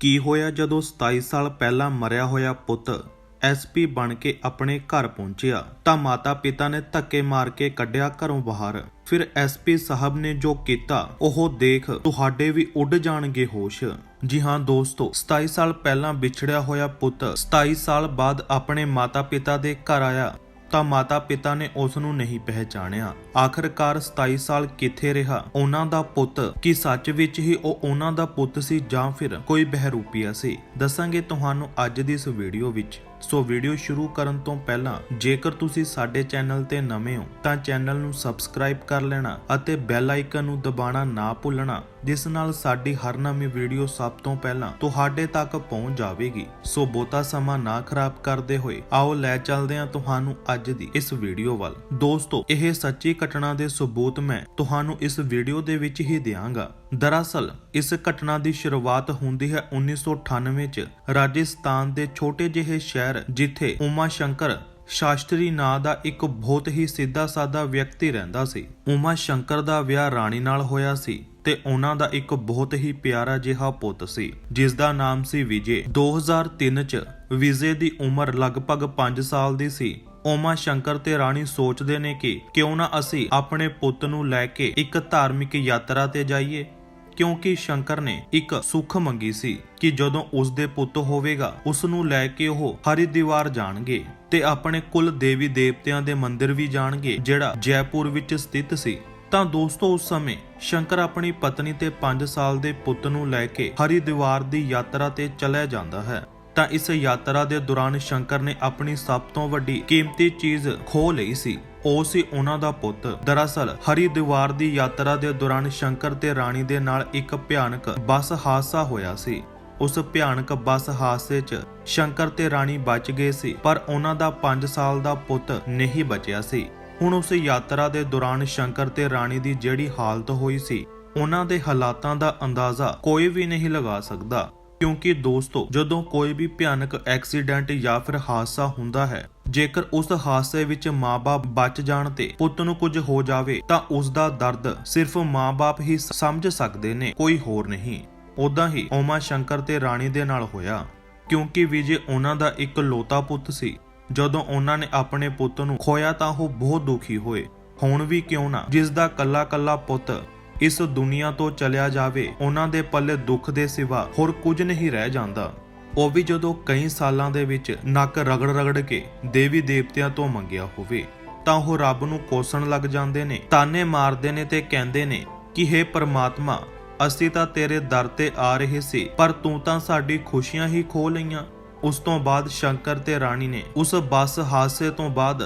ਕੀ ਹੋਇਆ ਜਦੋਂ 27 ਸਾਲ ਪਹਿਲਾਂ ਮਰਿਆ ਹੋਇਆ ਪੁੱਤ ਐਸਪੀ ਬਣ ਕੇ ਆਪਣੇ ਘਰ ਪਹੁੰਚਿਆ? ਤਾਂ ਮਾਤਾ-ਪਿਤਾ ਨੇ ਧੱਕੇ ਮਾਰ ਕੇ ਕੱਢਿਆ ਘਰੋਂ ਬਾਹਰ। ਫਿਰ ਐਸਪੀ ਸਾਹਿਬ ਨੇ ਜੋ ਕੀਤਾ, ਉਹ ਦੇਖ ਤੁਹਾਡੇ ਵੀ ਉੱਡ ਜਾਣਗੇ ਹੋਸ਼। ਜੀ ਹਾਂ ਦੋਸਤੋ 27 ਸਾਲ ਪਹਿਲਾਂ ਵਿਛੜਿਆ ਹੋਇਆ ਪੁੱਤ 27 ਸਾਲ ਬਾਅਦ ਆਪਣੇ ਮਾਤਾ-ਪਿਤਾ ਦੇ ਘਰ ਆਇਆ। ਤਾਂ ਮਾਤਾ-ਪਿਤਾ ਨੇ ਉਸ ਨੂੰ ਨਹੀਂ ਪਹਿਚਾਣਿਆ। ਆਖਰਕਾਰ 27 ਸਾਲ ਕਿੱਥੇ ਰਿਹਾ? ਉਹਨਾਂ ਦਾ ਪੁੱਤ ਕੀ ਸੱਚ ਵਿੱਚ ਹੀ ਉਹ ਉਹਨਾਂ ਦਾ ਪੁੱਤ ਸੀ ਜਾਂ ਫਿਰ ਕੋਈ ਬਹਿਰੂਪੀਆ ਸੀ? ਦੱਸਾਂਗੇ ਤੁਹਾਨੂੰ ਅੱਜ ਦੀ ਇਸ ਵੀਡੀਓ ਵਿੱਚ। ਸੋ ਵੀਡੀਓ ਸ਼ੁਰੂ ਕਰਨ ਤੋਂ ਪਹਿਲਾਂ, ਜੇਕਰ ਤੁਸੀਂ ਸਾਡੇ ਚੈਨਲ ਤੇ ਨਵੇਂ ਹੋ, ਤਾਂ ਚੈਨਲ ਨੂੰ ਸਬਸਕ੍ਰਾਈਬ ਕਰ ਲੈਣਾ ਅਤੇ ਬੈਲ ਆਈਕਨ ਨੂੰ ਦਬਾਉਣਾ ਨਾ ਭੁੱਲਣਾ, ਜਿਸ ਨਾਲ ਸਾਡੀ ਹਰ ਨਵੀਂ ਵੀਡੀਓ ਸਭ ਤੋਂ ਪਹਿਲਾਂ ਤੁਹਾਡੇ ਤੱਕ ਪਹੁੰਚ ਜਾਵੇਗੀ। ਸੋ ਬਹੁਤਾ ਸਮਾਂ ਨਾ ਖਰਾਬ ਕਰਦੇ ਹੋਏ, ਆਓ ਲੈ ਚੱਲਦੇ ਹਾਂ ਤੁਹਾਨੂੰ ਅੱਜ ਦੀ ਇਸ ਵੀਡੀਓ ਵੱਲ। ਦੋਸਤੋ, ਇਹ ਸੱਚੀ ਘਟਨਾ ਦੇ ਸਬੂਤ ਮੈਂ ਤੁਹਾਨੂੰ ਇਸ ਵੀਡੀਓ ਦੇ ਵਿੱਚ ਹੀ ਦਿਆਂਗਾ। ਦਰਅਸਲ, ਇਸ ਘਟਨਾ ਦੀ ਸ਼ੁਰੂਆਤ ਹੁੰਦੀ ਹੈ 1998 ਚ ਰਾਜਸਥਾਨ ਦੇ ਛੋਟੇ ਜਿਹੇ ਸ਼ਹਿਰ ਜਿੱਥੇ ਉਮਾ ਸ਼ੰਕਰ ਸ਼ਾਸਤਰੀ ਨਾਂ ਦਾ ਇੱਕ ਬਹੁਤ ਹੀ ਸਿੱਧਾ ਸਾਦਾ ਵਿਅਕਤੀ ਰਹਿੰਦਾ ਸੀ। ਉਮਾ ਸ਼ੰਕਰ ਦਾ ਵਿਆਹ ਰਾਣੀ ਨਾਲ ਹੋਇਆ ਸੀ ਤੇ ਉਹਨਾਂ ਦਾ ਇੱਕ ਬਹੁਤ ਹੀ ਪਿਆਰਾ ਜਿਹਾ ਪੁੱਤ ਸੀ ਜਿਸ ਦਾ ਨਾਮ ਸੀ ਵਿਜੇ। 2003 ਚ ਵਿਜੇ ਦੀ ਉਮਰ ਲਗਭਗ 5 ਸਾਲ ਦੀ ਸੀ। ਓਮਾ ਸ਼ੰਕਰ ਤੇ ਰਾਣੀ ਸੋਚਦੇ ਨੇ ਕਿ ਕਿਉਂ ਨਾ ਅਸੀਂ ਆਪਣੇ ਪੁੱਤ ਨੂੰ ਲੈ ਕੇ ਇੱਕ ਧਾਰਮਿਕ ਯਾਤਰਾ ਤੇ ਜਾਈਏ। ਕਿਉਂਕਿ ਸ਼ੰਕਰ ਨੇ ਇੱਕ ਸੁੱਖ ਮੰਗੀ ਸੀ ਕਿ ਜਦੋਂ ਉਸ ਦੇ ਪੁੱਤ ਹੋਵੇਗਾ ਉਸ ਨੂੰ ਲੈ ਕੇ ਉਹ ਹਰਿਦੁਆਰ ਜਾਣਗੇ ਤੇ ਆਪਣੇ ਕੁਲ ਦੇਵੀ ਦੇਵਤਿਆਂ ਦੇ ਮੰਦਿਰ ਵੀ ਜਾਣਗੇ, ਜਿਹੜਾ ਜੈਪੁਰ ਵਿੱਚ ਸਥਿਤ ਸੀ। ਤਾਂ ਦੋਸਤੋ, ਉਸ ਸਮੇਂ ਸ਼ੰਕਰ ਆਪਣੀ ਪਤਨੀ ਤੇ 5 ਸਾਲ ਦੇ ਪੁੱਤ ਨੂੰ ਲੈ ਕੇ ਹਰਿਦਵਾਰ ਦੀ ਯਾਤਰਾ ਤੇ ਚਲਿਆ ਜਾਂਦਾ ਹੈ। ਤਾਂ ਇਸ ਯਾਤਰਾ ਦੇ ਦੌਰਾਨ ਸ਼ੰਕਰ ਨੇ ਆਪਣੀ ਸਭ ਤੋਂ ਵੱਡੀ ਕੀਮਤੀ ਚੀਜ਼ ਖੋ ਲਈ ਸੀ। ਉਹ ਸੀ ਉਹਨਾਂ ਦਾ ਪੁੱਤ। ਦਰਅਸਲ ਹਰੀ ਦੀਵਾਰ ਦੀ ਯਾਤਰਾ ਦੇ ਦੌਰਾਨ ਸ਼ੰਕਰ ਤੇ ਰਾਣੀ ਦੇ ਨਾਲ ਇੱਕ ਭਿਆਨਕ ਬੱਸ ਹਾਦਸਾ ਹੋਇਆ ਸੀ। ਉਸ ਭਿਆਨਕ ਬੱਸ ਹਾਦਸੇ 'ਚ ਸ਼ੰਕਰ ਤੇ ਰਾਣੀ ਬਚ ਗਏ ਸੀ, ਪਰ ਉਹਨਾਂ ਦਾ 5 ਸਾਲ ਦਾ ਪੁੱਤ ਨਹੀਂ ਬਚਿਆ ਸੀ। ਹੁਣ ਉਸ ਯਾਤਰਾ ਦੇ ਦੌਰਾਨ ਸ਼ੰਕਰ ਤੇ ਰਾਣੀ ਦੀ ਜਿਹੜੀ ਹਾਲਤ ਹੋਈ ਸੀ, ਉਹਨਾਂ ਦੇ ਹਾਲਾਤਾਂ ਦਾ ਅੰਦਾਜ਼ਾ ਕੋਈ ਵੀ ਨਹੀਂ ਲਗਾ ਸਕਦਾ। ਕਿਉਂਕਿ ਦੋਸਤੋ, ਜਦੋਂ ਕੋਈ ਵੀ ਭਿਆਨਕ ਐਕਸੀਡੈਂਟ ਜਾਂ ਫਿਰ ਹਾਦਸਾ ਹੁੰਦਾ ਹੈ, ਜੇਕਰ ਉਸ ਹਾਦਸੇ ਵਿੱਚ ਮਾਪੇ ਬਚ ਜਾਣ ਤੇ ਪੁੱਤ ਨੂੰ ਕੁਝ ਹੋ ਜਾਵੇ, ਤਾਂ ਉਸ ਦਾ ਦਰਦ ਸਿਰਫ ਮਾਪੇ ਹੀ ਸਮਝ ਸਕਦੇ ਨੇ, ਕੋਈ ਹੋਰ ਨਹੀਂ। ਉਦਾਂ ਹੀ ਓਮਾ ਸ਼ੰਕਰ ਤੇ ਰਾਣੀ ਦੇ ਨਾਲ ਹੋਇਆ। ਕਿਉਂਕਿ ਵਿਜੇ ਉਹਨਾਂ ਦਾ ਇੱਕ ਲੋਤਾ ਪੁੱਤ ਸੀ। ਜਦੋਂ ਉਹਨਾਂ ਨੇ ਆਪਣੇ ਪੁੱਤ ਨੂੰ ਖੋਇਆ ਤਾਂ ਉਹ ਬਹੁਤ ਦੁਖੀ ਹੋਏ। ਹੁਣ ਵੀ ਕਿਉਂ ਨਾ, ਜਿਸ ਦਾ ਕੱਲਾ ਕੱਲਾ ਪੁੱਤ ਇਸ ਦੁਨੀਆ ਤੋਂ ਚਲਿਆ ਜਾਵੇ, ਉਹਨਾਂ ਦੇ ਪੱਲੇ ਦੁੱਖ ਦੇ ਸਿਵਾ ਹੋਰ ਕੁਝ ਨਹੀਂ ਰਹਿ ਜਾਂਦਾ। ਉਹ ਵੀ ਜਦੋਂ ਕਈ ਸਾਲਾਂ ਦੇ ਵਿੱਚ ਨੱਕ ਰਗੜ ਰਗੜ ਕੇ ਦੇਵੀ ਦੇਵਤਿਆਂ ਤੋਂ ਮੰਗਿਆ ਹੋਵੇ, ਤਾਂ ਉਹ ਰੱਬ ਨੂੰ ਕੋਸਣ ਲੱਗ ਜਾਂਦੇ ਨੇ, ਤਾਨੇ ਮਾਰਦੇ ਨੇ ਤੇ ਕਹਿੰਦੇ ਨੇ ਕਿ हे ਪਰਮਾਤਮਾ, ਅਸੀਂ ਤਾਂ ਤੇਰੇ ਦਰ ਤੇ ਆ ਰਹੇ ਸੀ, ਪਰ ਤੂੰ ਤਾਂ ਸਾਡੀ ਖੁਸ਼ੀਆਂ ਹੀ ਖੋ ਲਈਆਂ। ਉਸ ਤੋਂ ਬਾਅਦ ਸ਼ੰਕਰ ਤੇ ਰਾਣੀ ਨੇ ਉਸ ਬੱਸ ਹਾਦਸੇ ਤੋਂ ਬਾਅਦ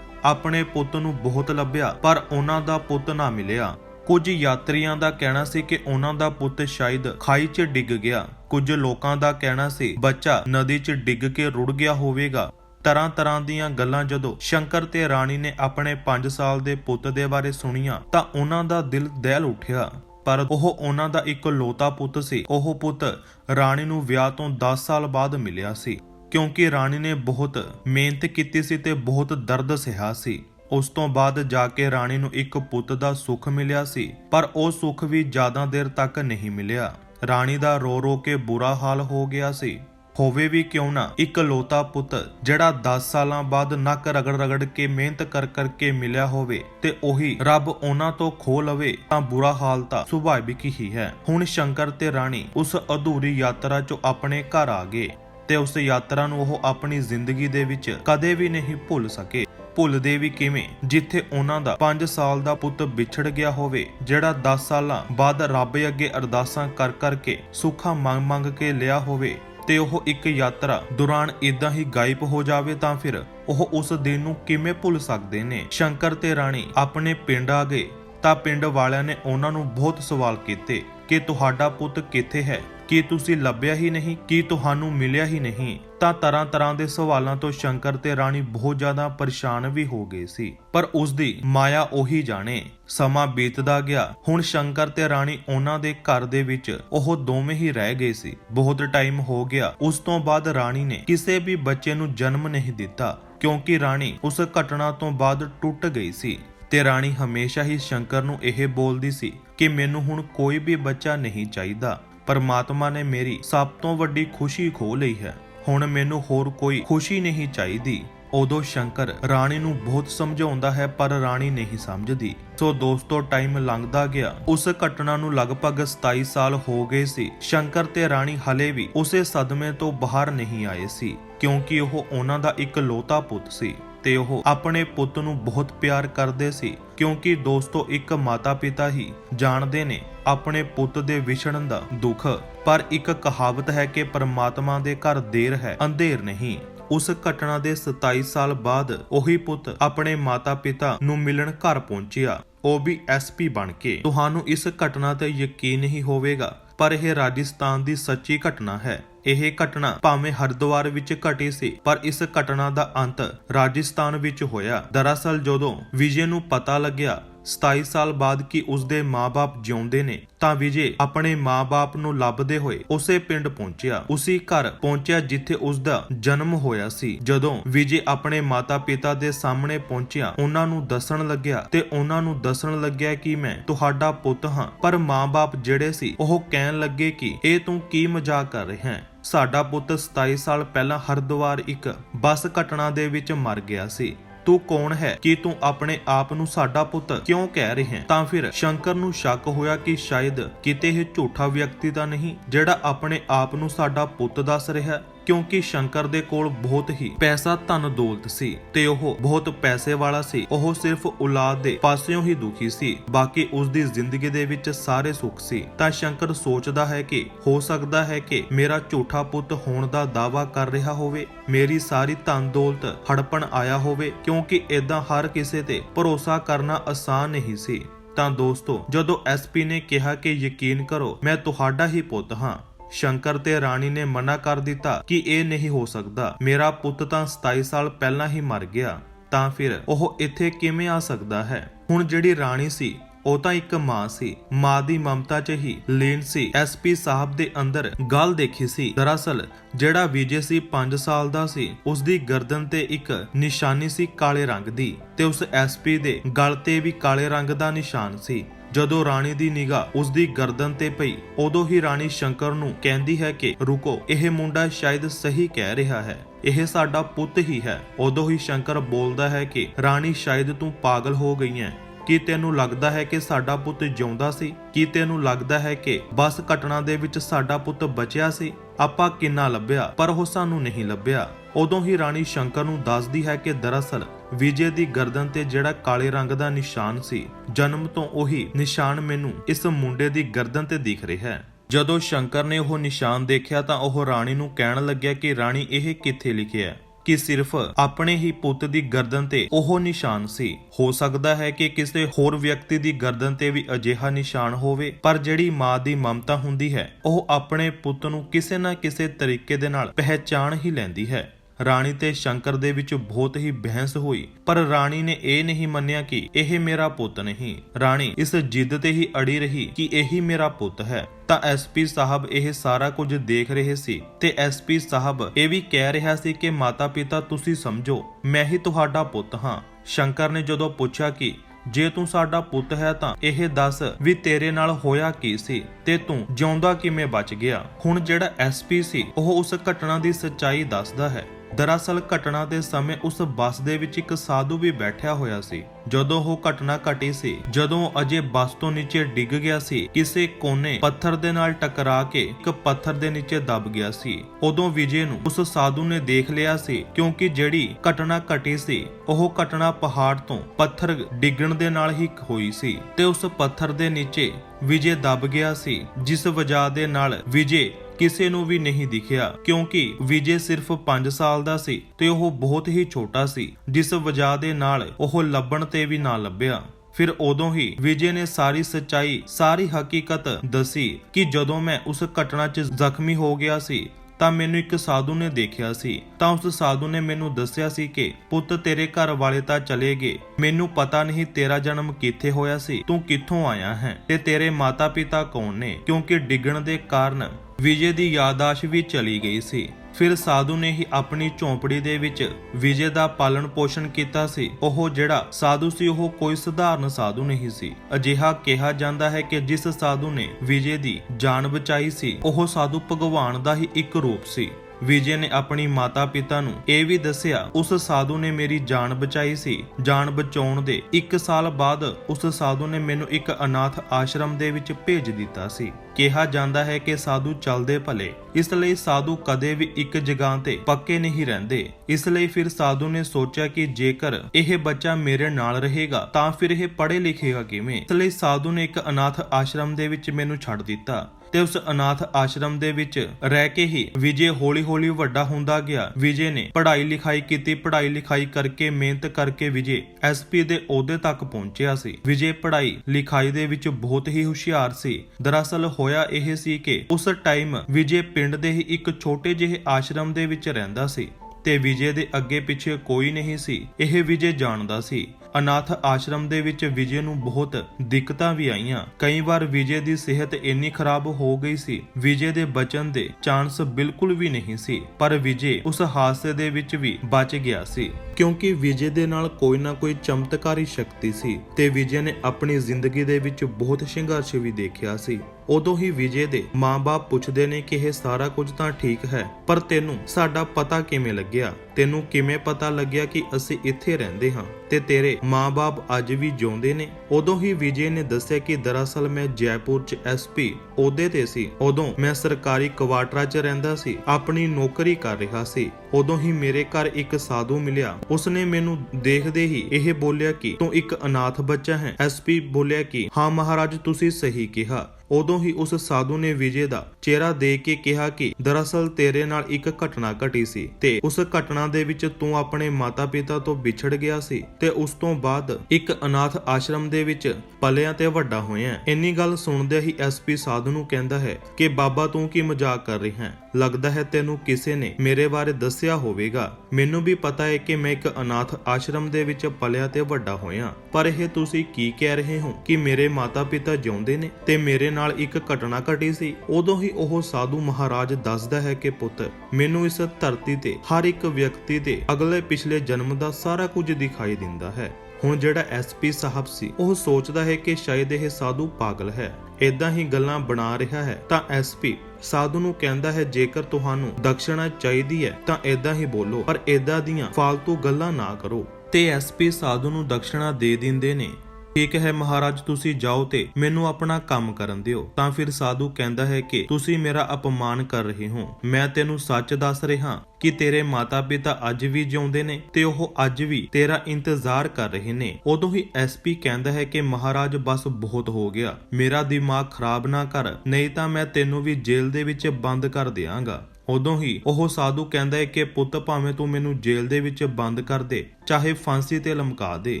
ਆਪਣੇ ਪੁੱਤ ਨੂੰ ਬਹੁਤ ਲੱਭਿਆ, ਪਰ ਉਹਨਾਂ ਦਾ ਪੁੱਤ ਨਾ ਮਿਲਿਆ। ਕੁਝ ਯਾਤਰੀਆਂ ਦਾ ਕਹਿਣਾ ਸੀ ਕਿ ਉਹਨਾਂ ਦਾ ਪੁੱਤ ਸ਼ਾਇਦ ਖਾਈ 'ਚ ਡਿੱਗ ਗਿਆ। ਕੁਝ ਲੋਕਾਂ ਦਾ ਕਹਿਣਾ ਸੀ, ਬੱਚਾ ਨਦੀ 'ਚ ਡਿੱਗ ਕੇ ਰੁੜ ਗਿਆ ਹੋਵੇਗਾ। ਤਰ੍ਹਾਂ ਤਰ੍ਹਾਂ ਦੀਆਂ ਗੱਲਾਂ ਜਦੋਂ ਸ਼ੰਕਰ ਤੇ ਰਾਣੀ ਨੇ ਆਪਣੇ 5 ਸਾਲ ਦੇ ਪੁੱਤ ਦੇ ਬਾਰੇ ਸੁਣੀਆਂ, ਤਾਂ ਉਹਨਾਂ ਦਾ ਦਿਲ ਦਹਿਲ ਉੱਠਿਆ। ਪਰ ਉਹ ਉਹਨਾਂ ਦਾ ਇੱਕ ਲੋਤਾ ਪੁੱਤ ਸੀ। ਉਹ ਪੁੱਤ ਰਾਣੀ ਨੂੰ ਵਿਆਹ ਤੋਂ 10 ਸਾਲ ਬਾਅਦ ਮਿਲਿਆ ਸੀ। ਕਿਉਂਕਿ ਰਾਣੀ ਨੇ ਬਹੁਤ ਮਿਹਨਤ ਕੀਤੀ ਸੀ ਤੇ ਬਹੁਤ ਦਰਦ ਸਹਿਆ ਸੀ। ਉਸ ਤੋਂ ਬਾਅਦ ਜਾ ਕੇ ਰਾਣੀ ਨੂੰ ਇੱਕ ਪੁੱਤ ਦਾ ਸੁੱਖ ਮਿਲਿਆ ਸੀ, ਪਰ ਉਹ ਸੁੱਖ ਵੀ ਜ਼ਿਆਦਾ ਦੇਰ ਤੱਕ ਨਹੀਂ ਮਿਲਿਆ। ਰਾਣੀ ਦਾ ਰੋ ਰੋ ਕੇ ਬੁਰਾ ਹਾਲ ਹੋ ਗਿਆ ਸੀ। ਹੋਵੇ ਵੀ ਕਿਉਂ ਨਾ, ਇੱਕ ਲੋਤਾ ਪੁੱਤ, ਜਿਹੜਾ 10 ਸਾਲਾਂ ਬਾਅਦ ਨੱਕ ਰਗੜ ਰਗੜ ਕੇ ਮਿਹਨਤ ਕਰ ਕਰਕੇ ਮਿਲਿਆ ਹੋਵੇ ਤੇ ਉਹੀ ਰੱਬ ਉਹਨਾਂ ਤੋਂ ਖੋ ਲਵੇ, ਤਾਂ ਬੁਰਾ ਹਾਲ ਤਾਂ ਸੁਭਾਵਿਕ ਹੀ ਹੈ। ਹੁਣ ਸ਼ੰਕਰ ਤੇ ਰਾਣੀ ਉਸ ਅਧੂਰੀ ਯਾਤਰਾ ਚੋਂ ਆਪਣੇ ਘਰ ਆ ਗਏ ਤੇ ਉਸ ਯਾਤਰਾ ਨੂੰ ਉਹ ਆਪਣੀ ਜ਼ਿੰਦਗੀ ਦੇ ਵਿੱਚ ਕਦੇ ਵੀ ਨਹੀਂ ਭੁੱਲ ਸਕੇ। ਭੁੱਲਦੇ ਵੀ ਕਿਵੇਂ? ਜਿੱਥੇ ਉਹਨਾਂ ਦਾ 5 ਸਾਲ ਦਾ ਪੁੱਤ ਵਿਛੜ ਗਿਆ ਹੋਵੇ, ਜਿਹੜਾ 10 ਸਾਲਾਂ ਬਾਅਦ ਰੱਬ ਅੱਗੇ ਅਰਦਾਸਾਂ ਕਰ ਕਰਕੇ ਸੁੱਖਾ ਮੰਗ ਮੰਗ ਕੇ ਲਿਆ ਹੋਵੇ ਤੇ ਉਹ ਇੱਕ ਯਾਤਰਾ ਦੌਰਾਨ ਇਦਾਂ ਹੀ ਗਾਇਬ ਹੋ ਜਾਵੇ ਤਾਂ ਫਿਰ ਉਹ ਉਸ ਦਿਨ ਨੂੰ ਕਿਵੇਂ ਭੁੱਲ ਸਕਦੇ ਨੇ? ਸ਼ੰਕਰ ਤੇ ਰਾਣੀ ਆਪਣੇ ਪਿੰਡ ਆ ਗਏ ਤਾਂ ਪਿੰਡ ਵਾਲਿਆਂ ਨੇ ਉਹਨਾਂ ਨੂੰ ਬਹੁਤ ਸਵਾਲ ਕੀਤੇ ਕਿ ਤੁਹਾਡਾ ਪੁੱਤ ਕਿੱਥੇ ਹੈ? ਕੀ ਤੁਸੀਂ ਲੱਭਿਆ ਹੀ ਨਹੀਂ, ਕੀ ਤੁਹਾਨੂੰ ਮਿਲਿਆ ਹੀ ਨਹੀਂ, ਤਾਂ ਤਰ੍ਹਾਂ ਤਰ੍ਹਾਂ ਦੇ ਸਵਾਲਾਂ ਤੋਂ ਸ਼ੰਕਰ ਤੇ ਰਾਣੀ ਬਹੁਤ ਜ਼ਿਆਦਾ ਪਰੇਸ਼ਾਨ ਵੀ ਹੋ ਗਏ ਸੀ। ਪਰ ਉਸ ਦੀ ਮਾਇਆ ਉਹੀ ਜਾਣੇ। ਸਮਾਂ ਬੀਤਦਾ ਗਿਆ। ਹੁਣ ਸ਼ੰਕਰ ਤੇ ਰਾਣੀ ਉਹਨਾਂ ਦੇ ਘਰ ਦੇ ਵਿੱਚ ਉਹ ਦੋਵੇਂ ਹੀ ਰਹਿ ਗਏ ਸੀ। ਬਹੁਤ ਟਾਈਮ ਹੋ ਗਿਆ। ਉਸ ਤੋਂ ਬਾਅਦ ਰਾਣੀ ਨੇ ਕਿਸੇ ਵੀ ਬੱਚੇ ਨੂੰ ਜਨਮ ਨਹੀਂ ਦਿੱਤਾ, ਕਿਉਂਕਿ ਰਾਣੀ ਉਸ ਘਟਨਾ ਤੋਂ ਬਾਅਦ ਟੁੱਟ ਗਈ ਸੀ। ਤੇ ਰਾਣੀ ਹਮੇਸ਼ਾ ਹੀ ਸ਼ੰਕਰ ਨੂੰ ਇਹ ਬੋਲਦੀ ਸੀ ਕਿ ਮੈਨੂੰ ਹੁਣ ਕੋਈ ਵੀ ਬੱਚਾ ਨਹੀਂ ਚਾਹੀਦਾ। ਪਰਮਾਤਮਾ ਨੇ ਮੇਰੀ ਸਭ ਤੋਂ ਵੱਡੀ ਖੁਸ਼ੀ ਖੋ ਲਈ ਹੈ। ਹੁਣ ਮੈਨੂੰ ਹੋਰ ਕੋਈ ਖੁਸ਼ੀ ਨਹੀਂ ਚਾਹੀਦੀ। ਉਦੋਂ ਸ਼ੰਕਰ ਰਾਣੀ ਨੂੰ ਬਹੁਤ ਸਮਝਾਉਂਦਾ ਹੈ, ਪਰ ਰਾਣੀ ਨਹੀਂ ਸਮਝਦੀ। ਸੋ ਦੋਸਤੋ ਟਾਈਮ ਲੰਘਦਾ ਗਿਆ। ਉਸ ਘਟਨਾ ਨੂੰ ਲਗਭਗ 27 ਸਾਲ ਹੋ ਗਏ ਸੀ। ਸ਼ੰਕਰ ਤੇ ਰਾਣੀ ਹਲੇ ਵੀ ਉਸੇ ਸਦਮੇ ਤੋਂ ਬਾਹਰ ਨਹੀਂ ਆਏ ਸੀ, ਕਿਉਂਕਿ ਉਹ ਉਹਨਾਂ ਦਾ ਇੱਕ ਲੋਤਾ ਪੁੱਤ ਸੀ। ਤੇ ਉਹ ਆਪਣੇ ਪੁੱਤ ਨੂੰ ਬਹੁਤ ਪਿਆਰ ਕਰਦੇ ਸੀ, ਕਿਉਂਕਿ ਦੋਸਤੋ ਇੱਕ ਮਾਤਾ-ਪਿਤਾ ਹੀ ਜਾਣਦੇ ਨੇ ਆਪਣੇ ਪੁੱਤ ਦੇ ਵਿਛੜਨ ਦਾ ਦੁੱਖ। ਪਰ ਇੱਕ ਕਹਾਵਤ ਹੈ ਕਿ ਪਰਮਾਤਮਾ ਦੇ ਘਰ ਦੇਰ ਹੈ, ਅੰਧੇਰ ਨਹੀਂ। ਉਸ ਘਟਨਾ ਦੇ 27 ਸਾਲ ਬਾਅਦ ਉਹੀ ਪੁੱਤ ਆਪਣੇ ਮਾਤਾ-ਪਿਤਾ ਨੂੰ ਮਿਲਣ ਘਰ ਪਹੁੰਚਿਆ। ਉਹ ਵੀ ਐਸਪੀ ਬਣ ਕੇ। ਤੁਹਾਨੂੰ ਇਸ ਘਟਨਾ ਤੇ ਯਕੀਨ ਨਹੀਂ ਹੋਵੇਗਾ, ਪਰ ਇਹ ਰਾਜਸਥਾਨ ਦੀ ਸੱਚੀ ਘਟਨਾ ਹੈ। ਇਹ ਘਟਨਾ ਭਾਵੇਂ ਹਰਿਦੁਆਰ ਵਿੱਚ ਘਟੀ ਸੀ, ਪਰ ਇਸ ਘਟਨਾ ਦਾ ਅੰਤ ਰਾਜਸਥਾਨ ਵਿੱਚ ਹੋਇਆ। ਦਰਅਸਲ ਜਦੋਂ ਵਿਜੇ ਨੂੰ ਪਤਾ ਲੱਗਿਆ 27 ਸਾਲ ਬਾਅਦ ਕਿ ਉਸਦੇ ਮਾਪੇ ਜਿਉਂਦੇ ਨੇ, ਤਾਂ ਵਿਜੇ ਆਪਣੇ ਮਾਪੇ ਨੂੰ ਲੱਭਦੇ ਹੋਏ ਉਸੇ ਪਿੰਡ ਪਹੁੰਚਿਆ। ਉਸੇ ਘਰ ਪਹੁੰਚਿਆ ਜਿੱਥੇ ਉਸਦਾ ਜਨਮ ਹੋਇਆ ਸੀ। ਜਦੋਂ ਵਿਜੇ ਆਪਣੇ ਮਾਤਾ-ਪਿਤਾ ਦੇ ਸਾਹਮਣੇ ਪਹੁੰਚਿਆ, ਉਹਨਾਂ ਨੂੰ ਦੱਸਣ ਲੱਗਿਆ ਤੇ ਉਹਨਾਂ ਨੂੰ ਦੱਸਣ ਲੱਗਿਆ ਕਿ ਮੈਂ ਤੁਹਾਡਾ ਪੁੱਤ ਹਾਂ, ਪਰ ਮਾਪੇ ਜਿਹੜੇ ਸੀ, ਉਹ ਕਹਿਣ ਲੱਗੇ ਕਿ, ਇਹ ਤੂੰ ਕੀ ਮਜ਼ਾਕ ਕਰ ਰਿਹਾ ਹੈ? ਸਾਡਾ ਪੁੱਤ 27 ਸਾਲ ਪਹਿਲਾਂ ਹਰਿਦੁਆਰ ਇੱਕ ਬੱਸ ਘਟਨਾ ਦੇ ਵਿੱਚ ਮਰ ਗਿਆ ਸੀ। ਤੂੰ ਕੌਣ ਹੈ? ਕਿ ਤੂੰ ਆਪਣੇ ਆਪ ਨੂੰ ਸਾਡਾ ਪੁੱਤ ਕਿਉਂ ਕਹਿ ਰਿਹਾ ਹੈ? ਤਾਂ ਫਿਰ ਸ਼ੰਕਰ ਨੂੰ ਸ਼ੱਕ ਹੋਇਆ ਕਿ ਸ਼ਾਇਦ ਕਿਤੇ ਇਹ ਝੂਠਾ ਵਿਅਕਤੀ ਤਾਂ ਨਹੀਂ, ਜਿਹੜਾ ਆਪਣੇ ਆਪ ਨੂੰ ਸਾਡਾ ਪੁੱਤ ਦੱਸ ਰਿਹਾ ਕਿਉਂਕਿ ਸ਼ੰਕਰ ਦੇ ਕੋਲ ਬਹੁਤ ਹੀ ਪੈਸਾ ਧਨ ਦੌਲਤ ਸੀ ਤੇ ਉਹ ਬਹੁਤ ਪੈਸੇ ਵਾਲਾ ਸੀ। ਉਹ ਸਿਰਫ ਔਲਾਦ ਦੇ ਪਾਸਿਓਂ ਹੀ ਦੁਖੀ ਸੀ। ਬਾਕੀ ਉਸ ਦੀ ਜ਼ਿੰਦਗੀ ਦੇ ਵਿੱਚ ਸਾਰੇ ਸੁੱਖ ਸੀ। ਤਾਂ ਸ਼ੰਕਰ ਸੋਚਦਾ ਹੈ ਕਿ ਹੋ ਸਕਦਾ ਹੈ ਕਿ ਮੇਰਾ ਝੂਠਾ ਪੁੱਤ ਹੋਣ ਦਾ ਦਾਵਾ ਕਰ ਰਿਹਾ ਹੋਵੇ। ਮੇਰੀ ਸਾਰੀ ਧਨ ਦੌਲਤ ਹੜਪਣ ਆਇਆ ਹੋਵੇ ਕਿਉਂਕਿ ਇਦਾਂ ਹਰ ਕਿਸੇ ਤੇ ਭਰੋਸਾ ਕਰਨਾ ਆਸਾਨ ਨਹੀਂ ਸੀ। ਤਾਂ ਦੋਸਤੋ, ਜਦੋਂ ਐਸਪੀ ਨੇ ਕਿਹਾ ਕਿ ਯਕੀਨ ਕਰੋ, ਮੈਂ ਤੁਹਾਡਾ ਹੀ ਪੁੱਤ ਹਾਂ। ਸ਼ੰਕਰ ਤੇ ਰਾਣੀ ਨੇ ਮਨਾ ਕਰ ਦਿੱਤਾ ਕਿ ਇਹ ਨਹੀਂ ਹੋ ਸਕਦਾ। ਮੇਰਾ ਪੁੱਤ ਤਾਂ 27 ਸਾਲ ਪਹਿਲਾਂ ਹੀ ਮਰ ਗਿਆ, ਤਾਂ ਫਿਰ ਉਹ ਇੱਥੇ ਕਿਵੇਂ ਆ ਸਕਦਾ ਹੈ? ਹੁਣ ਜਿਹੜੀ ਰਾਣੀ ਸੀ, ਉਹ ਤਾਂ ਇੱਕ ਮਾਂ ਸੀ। ਮਾਂ ਦੀ ਮਮਤਾ 'ਚ ਹੀ ਲੀਨ ਸੀ। ਐਸਪੀ ਸਾਹਿਬ ਦੇ ਅੰਦਰ ਗੱਲ ਦੇਖੀ ਸੀ। ਦਰਅਸਲ, ਜਿਹੜਾ ਵਿਜੇ ਸੀ 5 ਸਾਲ ਦਾ ਸੀ ਉਸ ਦੀ ਗਰਦਨ ਤੇ ਇੱਕ ਨਿਸ਼ਾਨੀ ਸੀ ਕਾਲੇ ਰੰਗ ਦੀ ਤੇ ਉਸ ਐਸਪੀ ਦੇ ਗਲ ਤੇ ਵੀ ਕਾਲੇ ਰੰਗ ਦਾ ਨਿਸ਼ਾਨ ਸੀ। ਜਦੋਂ ਰਾਣੀ ਦੀ ਨਿਗਾਹ ਉਸ ਦੀ ਗਰਦਨ ਤੇ ਪਈ, ਉਦੋਂ ਹੀ ਰਾਣੀ ਸ਼ੰਕਰ ਨੂੰ ਕਹਿੰਦੀ ਹੈ ਕਿ, ਰੁਕੋ, ਇਹ ਮੁੰਡਾ ਸ਼ਾਇਦ ਸਹੀ ਕਹਿ ਰਿਹਾ ਹੈ। ਇਹ ਸਾਡਾ ਪੁੱਤ ਹੀ ਹੈ। ਉਦੋਂ ਹੀ ਸ਼ੰਕਰ ਬੋਲਦਾ ਹੈ ਕਿ, ਰਾਣੀ, ਸ਼ਾਇਦ ਤੂੰ ਪਾਗਲ ਹੋ ਗਈ ਹੈ। ਕੀ ਤੈਨੂੰ ਲੱਗਦਾ ਹੈ ਕਿ ਸਾਡਾ ਪੁੱਤ ਜਿਉਂਦਾ ਸੀ? ਕੀ ਤੈਨੂੰ ਲੱਗਦਾ ਹੈ ਕਿ ਬਸ ਘਟਨਾ ਦੇ ਵਿੱਚ ਸਾਡਾ ਪੁੱਤ ਬਚਿਆ ਸੀ? ਆਪਾਂ ਕਿੰਨਾ ਲੱਭਿਆ, ਪਰ ਉਹ ਸਾਨੂੰ ਨਹੀਂ ਲੱਭਿਆ। ਉਦੋਂ ਹੀ ਰਾਣੀ ਸ਼ੰਕਰ ਨੂੰ ਦੱਸਦੀ ਹੈ ਕਿ ਦਰਅਸਲ ਵਿਜੇ ਦੀ ਗਰਦਨ ਤੇ ਜਿਹੜਾ ਕਾਲੇ ਰੰਗ ਦਾ ਨਿਸ਼ਾਨ ਸੀ, ਜਨਮ ਤੋਂ ਉਹੀ ਨਿਸ਼ਾਨ ਮੈਨੂੰ ਇਸ ਮੁੰਡੇ ਦੀ ਗਰਦਨ ਤੇ ਦਿਖ ਰਿਹਾ ਹੈ। ਜਦੋਂ ਸ਼ੰਕਰ ਨੇ ਉਹ ਨਿਸ਼ਾਨ ਦੇਖਿਆ ਤਾਂ ਉਹ ਰਾਣੀ ਨੂੰ ਕਹਿਣ ਲੱਗਿਆ ਕਿ ਰਾਣੀ ਇਹ ਕਿੱਥੇ ਲਿਖਿਆ ਕਿ ਸਿਰਫ ਆਪਣੇ ਹੀ ਪੁੱਤ ਦੀ ਗਰਦਨ ਤੇ ਉਹ ਨਿਸ਼ਾਨ ਸੀ। ਹੋ ਸਕਦਾ ਹੈ ਕਿ ਕਿਸੇ ਹੋਰ ਵਿਅਕਤੀ ਦੀ ਗਰਦਨ ਤੇ ਵੀ ਅਜਿਹਾ ਨਿਸ਼ਾਨ ਹੋਵੇ, ਪਰ ਜਿਹੜੀ ਮਾਂ ਦੀ ਮਮਤਾ ਹੁੰਦੀ ਹੈ, ਉਹ ਆਪਣੇ ਪੁੱਤ ਨੂੰ ਕਿਸੇ ਨਾ ਕਿਸੇ ਤਰੀਕੇ ਦੇ ਨਾਲ ਪਹਿਚਾਣ ਹੀ ਲੈਂਦੀ ਹੈ। ਰਾਣੀ ਤੇ ਸ਼ੰਕਰ ਦੇ ਵਿੱਚ ਬਹੁਤ ਹੀ ਬਹਿਸ ਹੋਈ, ਪਰ ਰਾਣੀ ਨੇ ਇਹ ਨਹੀਂ ਮੰਨਿਆ ਕਿ ਇਹ ਮੇਰਾ ਪੁੱਤ ਨਹੀਂ। ਰਾਣੀ ਇਸ ਜਿੱਦ ਤੇ ਹੀ ਅੜੀ ਰਹੀ ਕਿ ਇਹੀ ਮੇਰਾ ਪੁੱਤ ਹੈ। ਤਾਂ ਐਸਪੀ ਸਾਹਿਬ ਇਹ ਸਾਰਾ ਕੁਝ ਦੇਖ ਰਹੇ ਸੀ ਤੇ ਐਸਪੀ ਸਾਹਿਬ ਇਹ ਵੀ ਕਹਿ ਰਿਹਾ ਸੀ ਕਿ ਮਾਤਾ-ਪਿਤਾ ਤੁਸੀਂ ਸਮਝੋ, ਮੈਂ ਹੀ ਤੁਹਾਡਾ ਪੁੱਤ ਹਾਂ। ਸ਼ੰਕਰ ਨੇ ਜਦੋਂ ਪੁੱਛਿਆ ਕਿ ਜੇ ਤੂੰ ਸਾਡਾ ਪੁੱਤ ਹੈ ਤਾਂ ਇਹ ਦੱਸ ਵੀ ਤੇਰੇ ਨਾਲ ਹੋਇਆ ਕੀ ਸੀ ਤੇ ਤੂੰ ਜਿਉਂਦਾ ਕਿਵੇਂ ਬਚ ਗਿਆ? ਹੁਣ ਜਿਹੜਾ ਐਸਪੀ ਸੀ, ਉਹ ਉਸ ਘਟਨਾ ਦੀ ਸੱਚਾਈ ਦੱਸਦਾ ਹੈ। ਦਰਅਸਲ ਘਟਨਾ ਦੇ ਸਮੇਂ ਉਸ ਬੱਸ ਦੇ ਵਿੱਚ ਇੱਕ ਸਾਧੂ ਵੀ ਬੈਠਿਆ ਹੋਇਆ ਸੀ। ਜਦੋਂ ਉਹ ਘਟਨਾ ਘਟੀ ਸੀ, ਜਦੋਂ ਅਜੇ ਬੱਸ ਤੋਂ ਨੀਚੇ ਡਿੱਗ ਗਿਆ ਸੀ, ਕਿਸੇ ਕੋਨੇ ਪੱਥਰ ਦੇ ਨਾਲ ਟਕਰਾ ਕੇ ਇੱਕ ਪੱਥਰ ਦੇ ਨੀਚੇ ਦਬ ਗਿਆ ਸੀ। ਉਦੋਂ ਵਿਜੇ ਨੂੰ ਉਸ ਸਾਧੂ ਨੇ ਦੇਖ ਲਿਆ ਸੀ, ਕਿਉਂਕਿ ਜਿਹੜੀ ਘਟਨਾ ਘਟੀ ਸੀ, ਉਹ ਘਟਨਾ ਪਹਾੜ ਤੋਂ ਪੱਥਰ ਡਿੱਗਣ ਦੇ ਨਾਲ ਹੀ ਹੋਈ ਸੀ ਤੇ ਉਸ ਪੱਥਰ ਦੇ ਨੀਚੇ ਵਿਜੇ ਦਬ ਗਿਆ ਸੀ, ਜਿਸ ਵਜ੍ਹਾ ਦੇ ਨਾਲ ਵਿਜੇ ਕਿਸੇ ਨੂੰ ਵੀ ਨਹੀਂ ਦਿਖਿਆ, ਕਿਉਂਕਿ ਵਿਜੇ ਸਿਰਫ 5 ਸਾਲ ਦਾ ਸੀ ਤੇ ਉਹ ਬਹੁਤ ਹੀ ਛੋਟਾ ਸੀ, ਜਿਸ ਵਜ੍ਹਾ ਦੇ ਨਾਲ ਉਹ ਲੱਭਣ ਤੇ ਵੀ ਨਾ ਲੱਭਿਆ। ਫਿਰ ਉਦੋਂ ਹੀ ਵਿਜੇ ਨੇ ਸਾਰੀ ਸੱਚਾਈ, ਸਾਰੀ ਹਕੀਕਤ ਦੱਸੀ ਕਿ ਜਦੋਂ ਮੈਂ ਉਸ ਘਟਨਾ 'ਚ ਜ਼ਖਮੀ ਹੋ ਗਿਆ ਸੀ, ਤਾਂ ਮੈਨੂੰ ਇੱਕ ਸਾਧੂ ਨੇ ਦੇਖਿਆ ਸੀ। ਤਾਂ ਉਸ ਸਾਧੂ ਨੇ ਮੈਨੂੰ ਦੱਸਿਆ ਸੀ ਕਿ, ਪੁੱਤ, ਤੇਰੇ ਘਰ ਵਾਲੇ ਤਾਂ ਚਲੇ ਗਏ। ਮੈਨੂੰ ਪਤਾ ਨਹੀਂ ਤੇਰਾ ਜਨਮ ਕਿੱਥੇ ਹੋਇਆ ਸੀ, ਤੂੰ ਕਿੱਥੋਂ ਆਇਆ ਹੈ? ਤੇ ਤੇਰੇ ਮਾਤਾ-ਪਿਤਾ ਕੌਣ ਨੇ? ਕਿਉਂਕਿ ਡਿੱਗਣ ਦੇ ਕਾਰਨ ਵਿਜੇ ਦੀ ਯਾਦਾਸ਼ ਵੀ ਚਲੀ ਗਈ ਸੀ। ਫਿਰ ਸਾਧੂ ਨੇ ਹੀ ਆਪਣੀ ਝੌਂਪੜੀ ਦੇ ਵਿੱਚ ਵਿਜੇ ਦਾ ਪਾਲਣ ਪੋਸ਼ਣ ਕੀਤਾ ਸੀ। ਉਹ ਜਿਹੜਾ ਸਾਧੂ ਸੀ, ਉਹ ਕੋਈ ਸਧਾਰਨ ਸਾਧੂ ਨਹੀਂ ਸੀ। ਅਜਿਹਾ ਕਿਹਾ ਜਾਂਦਾ ਹੈ ਕਿ ਜਿਸ ਸਾਧੂ ਨੇ ਵਿਜੇ ਦੀ ਜਾਨ ਬਚਾਈ ਸੀ, ਉਹ ਸਾਧੂ ਭਗਵਾਨ ਦਾ ਹੀ ਇੱਕ ਰੂਪ ਸੀ। ਵਿਜੇ ਨੇ ਆਪਣੀ ਮਾਤਾ-ਪਿਤਾ ਨੂੰ ਇਹ ਵੀ ਦੱਸਿਆ, ਉਸ ਸਾਧੂ ਨੇ ਮੇਰੀ ਜਾਨ ਬਚਾਈ ਸੀ। ਜਾਨ ਬਚਾਉਣ ਦੇ 1 ਸਾਲ ਬਾਅਦ ਉਸ ਸਾਧੂ ਨੇ ਮੈਨੂੰ ਇੱਕ ਅਨਾਥ ਆਸ਼ਰਮ ਦੇ ਵਿੱਚ ਭੇਜ ਦਿੱਤਾ ਸੀ। ਕਿਹਾ ਜਾਂਦਾ ਹੈ ਕਿ ਸਾਧੂ ਚੱਲਦੇ ਭਲੇ। ਇਸ ਲਈ ਸਾਧੂ ਕਦੇ ਵੀ ਇੱਕ ਜਗ੍ਹਾ ਤੇ ਪੱਕੇ ਨਹੀਂ ਰਹਿੰਦੇ। ਇਸ ਲਈ ਫਿਰ ਸਾਧੂ ਨੇ ਸੋਚਿਆ ਕਿ ਜੇਕਰ ਇਹ ਬੱਚਾ ਮੇਰੇ ਨਾਲ ਰਹੇਗਾ, ਤਾਂ ਫਿਰ ਇਹ ਪੜ੍ਹੇ ਲਿਖੇਗਾ ਕਿਵੇਂ? ਇਸ ਲਈ ਸਾਧੂ ਨੇ ਇੱਕ ਅਨਾਥ ਆਸ਼ਰਮ ਦੇ ਵਿੱਚ ਮੈਨੂੰ ਛੱਡ ਦਿੱਤਾ। ਤੇ ਉਸ ਅਨਾਥ ਆਸ਼ਰਮ ਦੇ ਵਿੱਚ ਰਹਿ ਕੇ ਹੀ ਵਿਜੇ ਹੌਲੀ-ਹੌਲੀ ਵੱਡਾ ਹੁੰਦਾ ਗਿਆ। ਵਿਜੇ ਨੇ ਪੜ੍ਹਾਈ ਲਿਖਾਈ ਕੀਤੀ, ਪੜ੍ਹਾਈ ਲਿਖਾਈ ਕਰਕੇ ਮਿਹਨਤ ਕਰਕੇ ਵਿਜੇ ਐਸਪੀ ਦੇ ਅਹੁਦੇ ਤੱਕ ਪਹੁੰਚਿਆ ਸੀ। ਵਿਜੇ ਪੜ੍ਹਾਈ ਲਿਖਾਈ ਦੇ ਵਿੱਚ ਬਹੁਤ ਹੀ ਹੁਸ਼ਿਆਰ ਸੀ। ਦਰਅਸਲ ਹੋਇਆ ਇਹ ਸੀ ਕਿ ਉਸ ਟਾਈਮ ਵਿਜੇ ਪਿੰਡ ਦੇ ਹੀ ਇੱਕ ਛੋਟੇ ਜਿਹੇ ਆਸ਼ਰਮ ਦੇ ਵਿੱਚ ਰਹਿੰਦਾ ਸੀ ਤੇ ਵਿਜੇ ਦੇ ਅੱਗੇ ਪਿੱਛੇ ਕੋਈ ਨਹੀਂ ਸੀ। ਇਹ ਵਿਜੇ ਜਾਣਦਾ ਸੀ। ਅਨਾਥ ਆਸ਼ਰਮ ਦੇ ਵਿੱਚ ਵਿਜੇ ਨੂੰ ਬਹੁਤ ਦਿੱਕਤਾਂ ਵੀ ਆਈਆਂ। ਕਈ ਵਾਰ ਵਿਜੇ ਦੀ ਸਿਹਤ ਇੰਨੀ ਖਰਾਬ ਹੋ ਗਈ ਸੀ, ਵਿਜੇ ਦੇ ਬਚਣ ਦੇ ਚਾਂਸ ਬਿਲਕੁਲ ਵੀ ਨਹੀਂ ਸੀ, ਪਰ ਵਿਜੇ ਉਸ ਹਾਦਸੇ ਦੇ ਵਿੱਚ ਵੀ ਬਚ ਗਿਆ ਸੀ। ਕਿਉਂਕਿ ਵਿਜੇ ਦੇ ਨਾਲ ਕੋਈ ਨਾ ਕੋਈ ਚਮਤਕਾਰੀ ਸ਼ਕਤੀ ਸੀ ਤੇ ਵਿਜੇ ਨੇ ਆਪਣੀ ਜ਼ਿੰਦਗੀ ਦੇ ਵਿੱਚ ਬਹੁਤ ਸੰਘਰਸ਼ ਵੀ ਦੇਖਿਆ ਸੀ। ਉਦੋਂ ਹੀ ਵਿਜੇ ਦੇ ਮਾਂ-ਬਾਪ ਪੁੱਛਦੇ ਨੇ ਕਿ ਇਹ ਸਾਰਾ ਕੁਝ ਤਾਂ ਠੀਕ ਹੈ, ਪਰ ਤੈਨੂੰ ਸਾਡਾ ਪਤਾ ਕਿਵੇਂ ਲੱਗਿਆ? ਤੈਨੂੰ ਕਿਵੇਂ ਪਤਾ ਲੱਗਿਆ ਕਿ ਅਸੀਂ ਇੱਥੇ ਰਹਿੰਦੇ ਹਾਂ? ਤੇ ਤੇਰੇ ਮਾਂ-ਬਾਪ ਅੱਜ ਵੀ ਜਿਉਂਦੇ ਨੇ? ਉਦੋਂ ਹੀ ਵਿਜੇ ਨੇ ਦੱਸਿਆ ਕਿ ਦਰਅਸਲ ਮੈਂ ਜੈਪੁਰ 'ਚ ਐਸਪੀ ਅਹੁਦੇ ਤੇ ਸੀ। ਉਦੋਂ ਮੈਂ ਸਰਕਾਰੀ ਕੁਆਟਰਾਂ 'ਚ ਰਹਿੰਦਾ ਸੀ। ਆਪਣੀ ਨੌਕਰੀ ਕਰ ਰਿਹਾ ਸੀ। ਉਦੋਂ ਹੀ ਮੇਰੇ ਘਰ ਇੱਕ ਸਾਧੂ ਮਿਲਿਆ। ਉਸਨੇ ਮੈਨੂੰ ਦੇਖਦੇ ਹੀ ਇਹ ਬੋਲਿਆ ਕਿ ਤੂੰ ਇੱਕ ਅਨਾਥ ਬੱਚਾ ਹੈ। ਐਸਪੀ ਬੋਲਿਆ ਕਿ, ਹਾਂ ਮਹਾਰਾਜ, ਤੁਸੀਂ ਸਹੀ ਕਿਹਾ। ਉਦੋਂ ਹੀ ਉਸ ਸਾਧੂ ਨੇ ਵਿਜੇ ਦਾ ਚਿਹਰਾ ਦੇਖ ਕੇ ਕਿਹਾ ਕਿ, ਦਰਅਸਲ ਤੇਰੇ ਨਾਲ ਇੱਕ ਘਟਨਾ ਘਟੀ ਸੀ ਤੇ ਉਸ ਘਟਨਾ ਦੇ ਵਿੱਚ ਤੂੰ ਆਪਣੇ ਮਾਤਾ-ਪਿਤਾ ਤੋਂ ਵਿਛੜ ਗਿਆ ਸੀ ਤੇ ਉਸ ਤੋਂ ਬਾਅਦ ਇੱਕ ਅਨਾਥ ਆਸ਼ਰਮ ਦੇ ਵਿੱਚ ਪਲਿਆਂ ਤੇ ਵੱਡਾ ਹੋਇਆ। ਇੰਨੀ ਗੱਲ ਸੁਣਦੇ ਹੀ ਐਸਪੀ ਸਾਧੂ ਨੂੰ ਕਹਿੰਦਾ ਹੈ ਕਿ, ਬਾਬਾ, ਤੂੰ ਕੀ ਮਜ਼ਾਕ ਕਰ ਰਿਹਾ ਹੈ? ਲੱਗਦਾ ਹੈ ਤੈਨੂੰ ਕਿਸੇ ਨੇ ਮੇਰੇ ਬਾਰੇ ਦੱਸ ਦੱਸਿਆ ਹੋਵੇਗਾ। ਮੈਨੂੰ ਵੀ ਪਤਾ ਹੈ ਕਿ ਮੈਂ ਇੱਕ ਅਨਾਥ ਆਸ਼ਰਮ ਦੇ ਵਿੱਚ ਪਲਿਆ ਤੇ ਵੱਡਾ ਹੋਇਆ। ਪਰ ਇਹ ਤੁਸੀਂ ਕੀ ਕਹਿ ਰਹੇ ਹੋ ਕਿ ਮੇਰੇ ਮਾਤਾ-ਪਿਤਾ ਜਿਉਂਦੇ ਨੇ ਤੇ ਮੇਰੇ ਨਾਲ ਇੱਕ ਘਟਨਾ ਘਟੀ ਸੀ? ਉਦੋਂ ਹੀ ਉਹ ਸਾਧੂ ਮਹਾਰਾਜ ਦੱਸਦਾ ਹੈ ਕਿ ਪੁੱਤ, ਮੈਨੂੰ ਇਸ ਧਰਤੀ ਤੇ ਹਰ ਇੱਕ ਵਿਅਕਤੀ ਦੇ ਅਗਲੇ ਪਿਛਲੇ ਜਨਮ ਦਾ ਸਾਰਾ ਕੁਝ ਦਿਖਾਈ ਦਿੰਦਾ ਹੈ। ਹੁਣ ਜਿਹੜਾ ਐਸਪੀ ਸਾਹਿਬ ਸੀ, ਉਹ ਸੋਚਦਾ ਹੈ ਕਿ ਸ਼ਾਇਦ ਇਹ ਸਾਧੂ ਪਾਗਲ ਹੈ। ਇਦਾਂ ਹੀ ਗੱਲਾਂ ਬਣਾ ਰਿਹਾ ਹੈ, ਤਾਂ ਐਸਪੀ ਸਾਧੂ ਨੂੰ ਕਹਿੰਦਾ ਹੈ, ਜੇਕਰ ਤੁਹਾਨੂੰ ਦਕਸ਼ਣਾ ਚਾਹੀਦੀ ਹੈ, ਤਾਂ ਇਦਾਂ ਹੀ ਬੋਲੋ, ਪਰ ਇਦਾਂ ਦੀਆਂ ਫालतू ਗੱਲਾਂ ਨਾ ਕਰੋ। ਤੇ ਐਸਪੀ ਸਾਧੂ ਨੂੰ ਦਕਸ਼ਣਾ ਦੇ ਦਿੰਦੇ ਨੇ। ਠੀਕ ਹੈ ਮਹਾਰਾਜ, ਤੁਸੀਂ ਜਾਓ ਤੇ ਮੈਨੂੰ ਆਪਣਾ ਕੰਮ ਕਰਨ ਦਿਓ। ਤਾਂ ਫਿਰ ਸਾਧੂ ਕਹਿੰਦਾ ਹੈ ਕਿ, ਤੁਸੀਂ ਮੇਰਾ ਅਪਮਾਨ ਕਰ ਰਹੇ ਹੋ। ਮੈਂ ਤੈਨੂੰ ਸੱਚ ਦੱਸ ਰਿਹਾ ਕਿ ਤੇਰੇ ਮਾਤਾ-ਪਿਤਾ ਅੱਜ ਵੀ ਜਿਉਂਦੇ ਨੇ ਤੇ ਉਹ ਅੱਜ ਵੀ ਤੇਰਾ ਇੰਤਜ਼ਾਰ ਕਰ ਰਹੇ ਨੇ। ਉਦੋਂ ਹੀ ਐਸਪੀ ਕਹਿੰਦਾ ਹੈ ਕਿ, ਮਹਾਰਾਜ, ਬਸ ਬਹੁਤ ਹੋ ਗਿਆ। ਮੇਰਾ ਦਿਮਾਗ ਖਰਾਬ ਨਾ ਕਰ, ਨਹੀਂ ਤਾਂ ਮੈਂ ਤੈਨੂੰ ਵੀ ਜੇਲ੍ਹ ਦੇ ਵਿੱਚ ਬੰਦ ਕਰ ਦਿਆਂਗਾ। ਉਦੋਂ ਹੀ ਉਹ ਸਾਧੂ ਕਹਿੰਦਾ ਹੈ ਕਿ ਪੁੱਤ ਭਾਵੇਂ ਤੂੰ ਮੈਨੂੰ ਜੇਲ੍ਹ ਦੇ ਵਿੱਚ ਬੰਦ ਕਰ ਦੇ, ਚਾਹੇ ਫਾਂਸੀ ਤੇ ਲਮਕਾ ਦੇ,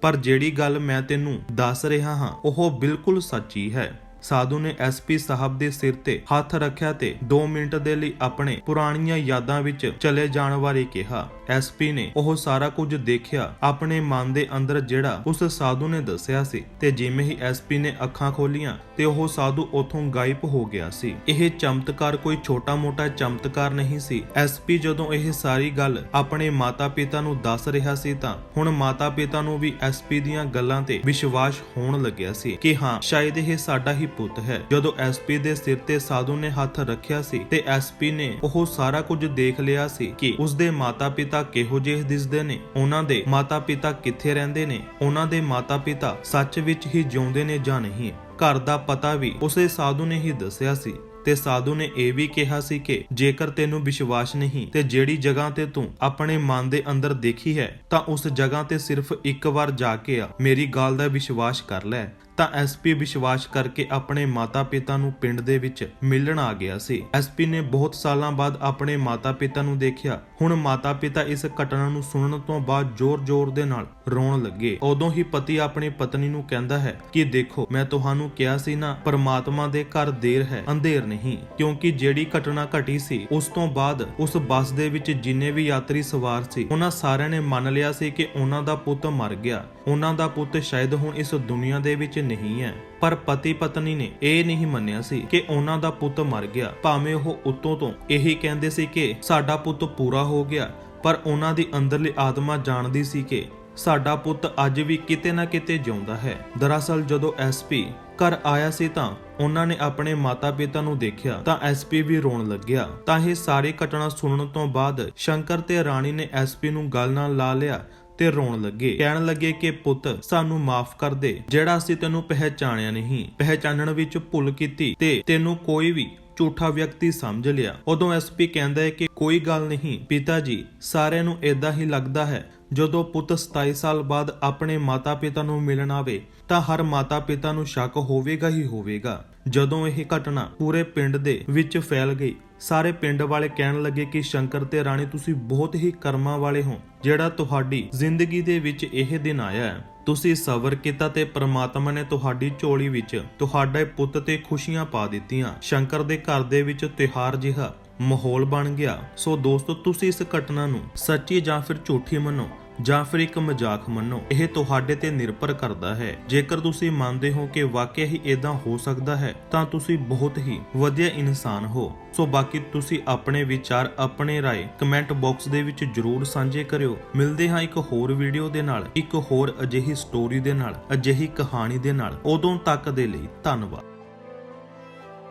ਪਰ ਜਿਹੜੀ ਗੱਲ ਮੈਂ ਤੈਨੂੰ ਦੱਸ ਰਿਹਾ ਹਾਂ, ਉਹ ਬਿਲਕੁਲ ਸੱਚੀ ਹੈ। ਸਾਧੂ ਨੇ ਐਸਪੀ ਸਾਹਿਬ ਦੇ ਸਿਰ ਤੇ ਹੱਥ ਰੱਖਿਆ ਤੇ 2 ਮਿੰਟ ਦੇ ਲਈ ਆਪਣੇ ਪੁਰਾਣੀਆਂ ਯਾਦਾਂ ਵਿੱਚ ਚਲੇ ਜਾਣ ਬਾਰੇ ਕਿਹਾ। ਐਸਪੀ ਨੇ ਉਹ ਸਾਰਾ ਕੁਝ ਦੇਖਿਆ, ਆਪਣੇ ਮਨ ਦੇ ਅੰਦਰ ਜਿਹੜਾ ਉਸ ਸਾਧੂ ਨੇ ਦੱਸਿਆ ਸੀ ਤੇ ਜਿਵੇਂ ਹੀ ਐਸਪੀ ਨੇ ਅੱਖਾਂ ਖੋਲੀਆਂ ਤੇ ਉਹ ਸਾਧੂ ਉਥੋਂ ਗਾਇਬ ਹੋ ਗਿਆ ਸੀ। ਇਹ ਚਮਤਕਾਰ ਕੋਈ ਛੋਟਾ-ਮੋਟਾ ਚਮਤਕਾਰ ਨਹੀਂ ਸੀ। ਐਸਪੀ ਜਦੋਂ ਇਹ ਸਾਰੀ ਗੱਲ ਆਪਣੇ ਮਾਤਾ-ਪਿਤਾ ਨੂੰ ਦੱਸ ਰਿਹਾ ਸੀ ਤਾਂ ਹੁਣ ਮਾਤਾ-ਪਿਤਾ ਨੂੰ ਵੀ ਐਸਪੀ ਦੀਆਂ ਗੱਲਾਂ ਤੇ ਵਿਸ਼ਵਾਸ ਹੋਣ ਲੱਗਿਆ ਸੀ ਕਿ ਹਾਂ, ਸ਼ਾਇਦ ਇਹ ਸਾਡਾ ਹੀ ਪੁੱਤ ਹੈ। ਜਦੋਂ ਐਸਪੀ ਦੇ ਸਿਰ ਤੇ ਸਾਧੂ ਨੇ ਹੱਥ ਰੱਖਿਆ ਸੀ ਤੇ ਐਸਪੀ ਨੇ ਉਹ ਸਾਰਾ ਕੁਝ ਦੇਖ ਲਿਆ ਸੀ ਕਿ ਉਸਦੇ ਮਾਤਾ-ਪਿਤਾ ਕਿਹੋ ਜਿਹੇ ਦਿਸਦੇ ਨੇ, ਉਹਨਾਂ ਦੇ ਮਾਤਾ-ਪਿਤਾ ਕਿੱਥੇ ਰਹਿੰਦੇ ਨੇ, ਉਹਨਾਂ ਦੇ ਮਾਤਾ-ਪਿਤਾ ਸੱਚ ਵਿੱਚ ਹੀ ਜਿਉਂਦੇ ਨੇ ਜਾਂ ਨਹੀਂ, ਘਰ ਦਾ ਪਤਾ ਵੀ ਉਸੇ ਸਾਧੂ ਨੇ ਹੀ ਦੱਸਿਆ ਸੀ। ਤੇ ਸਾਧੂ ਨੇ ਇਹ ਵੀ ਕਿਹਾ ਸੀ ਕਿ ਜੇਕਰ ਤੈਨੂੰ ਵਿਸ਼ਵਾਸ ਨਹੀਂ ਤੇ ਜਿਹੜੀ ਜਗ੍ਹਾ ਤੇ ਤੂੰ ਆਪਣੇ ਮਨ ਦੇ ਅੰਦਰ ਦੇਖੀ ਹੈ, ਤਾਂ ਉਸ ਜਗ੍ਹਾ ਤੇ ਸਿਰਫ ਇੱਕ ਵਾਰ ਜਾ ਕੇ ਆ, ਮੇਰੀ ਗੱਲ ਦਾ ਵਿਸ਼ਵਾਸ ਕਰ ਲੈ। ਤਾਂ ਐਸਪੀ ਵਿਸ਼ਵਾਸ ਕਰਕੇ ਆਪਣੇ ਮਾਤਾ-ਪਿਤਾ ਨੂੰ ਪਿੰਡ ਦੇ ਵਿੱਚ ਮਿਲਣ ਆ ਗਿਆ ਸੀ। ਐਸਪੀ ਨੇ ਬਹੁਤ ਸਾਲਾਂ ਬਾਅਦ ਆਪਣੇ ਮਾਤਾ-ਪਿਤਾ ਨੂੰ ਦੇਖਿਆ। ਹੁਣ ਮਾਤਾ-ਪਿਤਾ ਇਸ ਘਟਨਾ ਨੂੰ ਸੁਣਨ ਤੋਂ ਬਾਅਦ ਜ਼ੋਰ-ਜ਼ੋਰ ਦੇ ਨਾਲ ਰੋਣ ਲੱਗੇ। ਉਦੋਂ ਹੀ ਪਤੀ ਆਪਣੀ ਪਤਨੀ ਨੂੰ ਕਹਿੰਦਾ ਹੈ ਕਿ ਦੇਖੋ, ਮੈਂ ਤੁਹਾਨੂੰ ਕਿਹਾ ਸੀ ਨਾ, ਪਰਮਾਤਮਾ ਦੇ ਘਰ ਦੇਰ ਹੈ, ਅੰਧੇਰ ਨਹੀਂ। ਕਿਉਂਕਿ ਜਿਹੜੀ ਘਟਨਾ ਘਟੀ ਸੀ, ਉਸ ਤੋਂ ਬਾਅਦ ਉਸ ਬੱਸ ਦੇ ਵਿੱਚ ਜਿੰਨੇ ਵੀ ਯਾਤਰੀ ਸਵਾਰ ਸੀ, ਉਹਨਾਂ ਸਾਰਿਆਂ ਨੇ ਮੰਨ ਲਿਆ ਸੀ ਕਿ ਉਹਨਾਂ ਦਾ ਪੁੱਤ ਮਰ ਗਿਆ। ਉਹਨਾਂ ਦਾ ਪੁੱਤ ਸ਼ਾਇਦ ਹੁਣ ਇਸ ਦੁਨੀਆ ਦੇ ਵਿੱਚ ਨਹੀਂ ਹੈ। ਪਰ ਪਤੀ ਪਤਨੀ ਨੇ ਇਹ ਨਹੀਂ ਮੰਨਿਆ ਸੀ ਕਿ ਉਹਨਾਂ ਦਾ ਪੁੱਤ ਮਰ ਗਿਆ। ਭਾਵੇਂ ਉਹ ਉੱਤੋਂ ਤੋਂ ਇਹੀ ਕਹਿੰਦੇ ਸੀ ਕਿ ਸਾਡਾ ਪੁੱਤ ਪੂਰਾ ਹੋ ਗਿਆ, ਪਰ ਉਹਨਾਂ ਦੀ ਅੰਦਰਲੀ ਆਤਮਾ ਜਾਣਦੀ ਸੀ ਕਿ ਸਾਡਾ ਪੁੱਤ ਅੱਜ ਵੀ ਕਿਤੇ ਨਾ ਕਿਤੇ ਜਿਉਂਦਾ ਹੈ। ਦਰਅਸਲ ਜਦੋਂ ਐਸਪੀ ਘਰ ਆਇਆ ਸੀ ਤਾਂ ਉਹਨਾਂ ਨੇ ਆਪਣੇ ਮਾਤਾ-ਪਿਤਾ ਨੂੰ ਦੇਖਿਆ ਤਾਂ ਐਸਪੀ ਵੀ ਰੋਣ ਲੱਗਿਆ। ਤਾਂ ਇਹ ਸਾਰੀ ਘਟਨਾ ਸੁਣਨ ਤੋਂ ਬਾਅਦ ਸ਼ੰਕਰ ਤੇ ਰਾਣੀ ਨੇ ਐਸਪੀ ਨੂੰ ਗੱਲ ਨਾਲ ਲਾ ਲਿਆ ਤੇ ਰੋਣ ਲੱਗੇ। ਕਹਿਣ ਲੱਗੇ ਕਿ, ਪੁੱਤ, ਸਾਨੂੰ ਮਾਫ ਕਰ ਦੇ। ਜਿਹੜਾ ਅਸੀਂ ਤੈਨੂੰ ਪਹਿਚਾਣਿਆ ਨਹੀਂ ਪਹਿਚਾਨਣ ਵਿੱਚ ਭੁੱਲ ਕੀਤੀ ਤੇ ਤੈਨੂੰ ਕੋਈ ਵੀ ਝੂਠਾ ਵਿਅਕਤੀ ਸਮਝ ਲਿਆ। ਉਦੋਂ ਐਸਪੀ ਕਹਿੰਦਾ ਹੈ ਕਿ, ਕੋਈ ਗੱਲ ਨਹੀਂ ਪਿਤਾ ਜੀ ਸਾਰਿਆਂ ਨੂੰ ਇਦਾਂ ਹੀ ਲੱਗਦਾ ਹੈ, ਜਦੋਂ ਪੁੱਤ 27 ਸਾਲ ਬਾਅਦ ਆਪਣੇ ਮਾਤਾ-ਪਿਤਾ ਨੂੰ ਮਿਲਣ ਆਵੇ, ਤਾਂ ਹਰ ਮਾਤਾ-ਪਿਤਾ ਨੂੰ ਸ਼ੱਕ ਹੋਵੇਗਾ ਹੀ ਹੋਵੇਗਾ। ਜਦੋਂ ਇਹ ਘਟਨਾ ਪੂਰੇ ਪਿੰਡ ਦੇ ਵਿੱਚ ਫੈਲ ਗਈ, ਸਾਰੇ ਪਿੰਡ ਵਾਲੇ ਕਹਿਣ ਲੱਗੇ ਕਿ, ਸ਼ੰਕਰ ਤੇ ਰਾਣੀ, ਤੁਸੀਂ ਬਹੁਤ ਹੀ ਕਰਮਾਂ ਵਾਲੇ ਹੋ, ਜਿਹੜਾ ਤੁਹਾਡੀ ਜ਼ਿੰਦਗੀ ਦੇ ਵਿੱਚ ਇਹ ਦਿਨ ਆਇਆ ਹੈ। ਤੁਸੀਂ ਸਬਰ ਕੀਤਾ ਤੇ ਪ੍ਰਮਾਤਮਾ ਨੇ ਤੁਹਾਡੀ ਝੋਲੀ ਵਿੱਚ ਤੁਹਾਡੇ ਪੁੱਤ ਤੇ ਖੁਸ਼ੀਆਂ ਪਾ ਦਿੱਤੀਆਂ। ਸ਼ੰਕਰ ਦੇ ਘਰ ਦੇ ਵਿੱਚ ਤਿਉਹਾਰ ਜਿਹਾ ਮਾਹੌਲ ਬਣ ਗਿਆ। ਸੋ ਦੋਸਤੋ, ਤੁਸੀਂ ਇਸ ਘਟਨਾ ਨੂੰ ਸੱਚੀ ਜਾਂ ਫਿਰ ਝੂਠੀ ਮੰਨੋ? ਜਾਂ ਫਿਰ ਇੱਕ ਮਜ਼ਾਕ ਮੰਨੋ, ਇਹ ਤੁਹਾਡੇ ਤੇ ਨਿਰਭਰ ਕਰਦਾ ਹੈ। ਜੇਕਰ ਤੁਸੀਂ ਮੰਨਦੇ ਹੋ ਕਿ ਵਾਕਿਆ ਹੀ ਇਦਾਂ ਹੋ ਸਕਦਾ ਹੈ, ਤਾਂ ਤੁਸੀਂ ਬਹੁਤ ਹੀ ਵਧੀਆ ਇਨਸਾਨ ਹੋ। ਸੋ ਬਾਕੀ ਤੁਸੀਂ ਆਪਣੇ ਵਿਚਾਰ, ਆਪਣੇ ਰਾਏ ਕਮੈਂਟ ਬਾਕਸ ਦੇ ਵਿੱਚ ਜਰੂਰ ਸਾਂਝੇ ਕਰਿਓ। ਮਿਲਦੇ ਹਾਂ ਇੱਕ ਹੋਰ ਵੀਡੀਓ ਦੇ ਨਾਲ, ਇੱਕ ਹੋਰ ਅਜਿਹੀ ਸਟੋਰੀ ਦੇ ਨਾਲ, ਅਜਿਹੀ ਕਹਾਣੀ ਦੇ ਨਾਲ। ਉਦੋਂ ਤੱਕ ਦੇ ਲਈ ਧੰਨਵਾਦ।